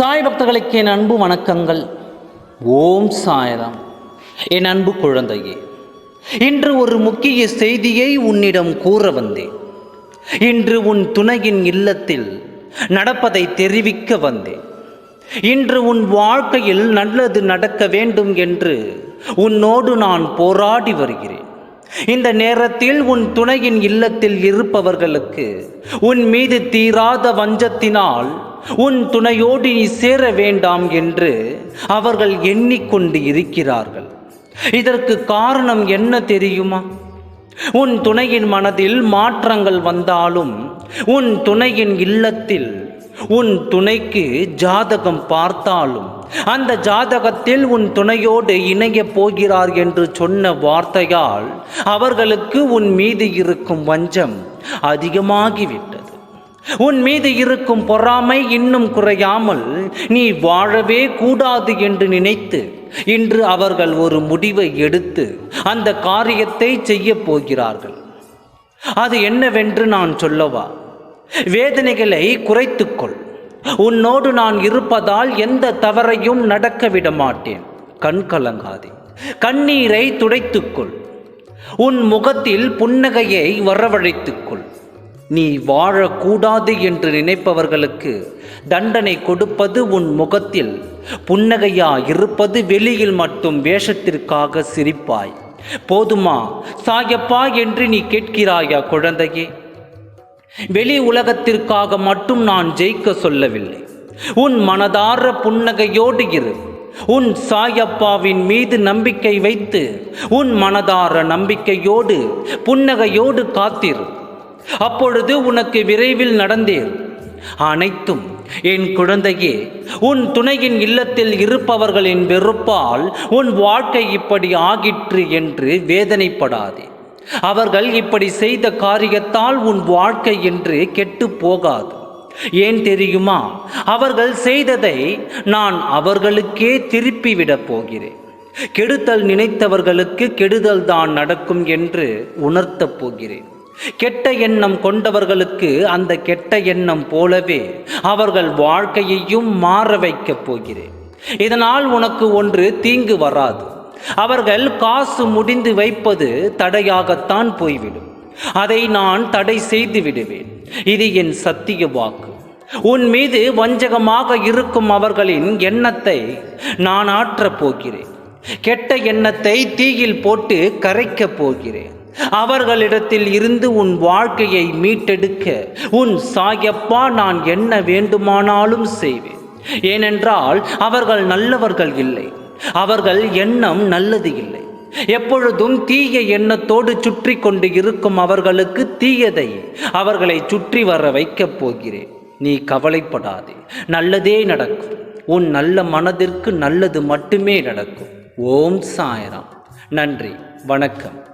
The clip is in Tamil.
சாய் பக்தர்களுக்கு என் அன்பு வணக்கங்கள். ஓம் சாயராம். என் அன்பு குழந்தையே இன்று ஒரு முக்கிய செய்தியை உன்னிடம் கூற வந்தேன். இன்று உன் துணையின் இல்லத்தில் நடப்பதை தெரிவிக்க வந்தேன். இன்று உன் வாழ்க்கையில் நல்லது நடக்க வேண்டும் என்று உன்னோடு நான் போராடி வருகிறேன். இந்த நேரத்தில் உன் துணையின் இல்லத்தில் இருப்பவர்களுக்கு உன் மீது தீராத வஞ்சத்தினால் உன் துணையோடு நீ சேர வேண்டாம் என்று அவர்கள் எண்ணிக்கொண்டு இருக்கிறார்கள். இதற்கு காரணம் என்ன தெரியுமா? உன் துணையின் மனதில் மாற்றங்கள் வந்தாலும் உன் துணையின் இல்லத்தில் உன் துணைக்கு ஜாதகம் பார்த்தாலும் அந்த ஜாதகத்தில் உன் துணையோடு இணைய போகிறார் என்று சொன்ன வார்த்தையால் அவர்களுக்கு உன் மீது இருக்கும் வஞ்சம் அதிகமாகிவிட்டது. உன் மீது இருக்கும் பொறாமை இன்னும் குறையாமல் நீ வாழவே கூடாது என்று நினைத்து இன்று அவர்கள் ஒரு முடிவை எடுத்து அந்த காரியத்தை செய்ய போகிறார்கள். அது என்னவென்று நான் சொல்லவா? வேதனைகளை குறைத்துக்கொள். உன்னோடு நான் இருப்பதால் எந்த தவறையும் நடக்க விட மாட்டேன் கண் கலங்காதே. கண்ணீரை துடைத்துக்கொள். உன் முகத்தில் புன்னகையை வரவழைத்துக்கொள். நீ வாழக்கூடாது என்று நினைப்பவர்களுக்கு தண்டனை கொடுப்பது உன் முகத்தில் புன்னகையா இருப்பது வெளியில் மட்டும் வேஷத்திற்காக சிரிப்பாய். போதுமா சாயப்பா என்று நீ கேட்கிறாயா குழந்தையே? வெளி உலகத்திற்காக மட்டும் நான் ஜெயிக்க சொல்லவில்லை. உன் மனதார புன்னகையோடு இரு. உன் சாயப்பாவின் மீது நம்பிக்கை வைத்து உன் மனதார நம்பிக்கையோடு புன்னகையோடு காத்திரு. அப்பொழுது உனக்கு விரைவில் நடந்தேன். அனைத்தும் என் குழந்தையே உன் துணையின் இல்லத்தில் இருப்பவர்களின் வெறுப்பால் உன் வாழ்க்கை இப்படி ஆகிற்று என்று வேதனைப்படாதே. அவர்கள் இப்படி செய்த காரியத்தால் உன் வாழ்க்கை என்று கெட்டு போகாது. ஏன் தெரியுமா? அவர்கள் செய்ததை நான் அவர்களுக்கே திருப்பி விடப் போகிறேன். கெடுதல் நினைத்தவர்களுக்கு கெடுதல் தான் நடக்கும் என்று உணர்த்தப் போகிறேன். கெட்ட எண்ணம் கொண்டவர்களுக்கு அந்த கெட்ட எண்ணம் போலவே அவர்கள் வாழ்க்கையையும் மாற வைக்கப் போகிறேன். இதனால் உனக்கு ஒன்று தீங்கு வராது. அவர்கள் காசு முடிந்து வைப்பது தடையாகத்தான் போய்விடும். அதை நான் தடை செய்து விடுவேன். இது என் சத்திய வாக்கு. உன் மீது வஞ்சகமாக இருக்கும் அவர்களின் எண்ணத்தை நான் ஆற்றப் போகிறேன். கெட்ட எண்ணத்தை தீயில் போட்டு கரைக்கப் போகிறேன். அவர்களிடத்தில் இருந்து உன் வாழ்க்கையை மீட்டெடுக்க உன் சாயப்பா நான் என்ன வேண்டுமானாலும் செய்வேன். ஏனென்றால் அவர்கள் நல்லவர்கள் இல்லை. அவர்கள் எண்ணம் நல்லது இல்லை. எப்பொழுதும் தீய எண்ணத்தோடு சுற்றி கொண்டு இருக்கும் அவர்களுக்கு தீயதை அவர்களை சுற்றி வர வைக்கப் போகிறேன். நீ கவலைப்படாதே. நல்லதே நடக்கும். உன் நல்ல மனதிற்கு நல்லது மட்டுமே நடக்கும். ஓம் சாயராம். நன்றி. வணக்கம்.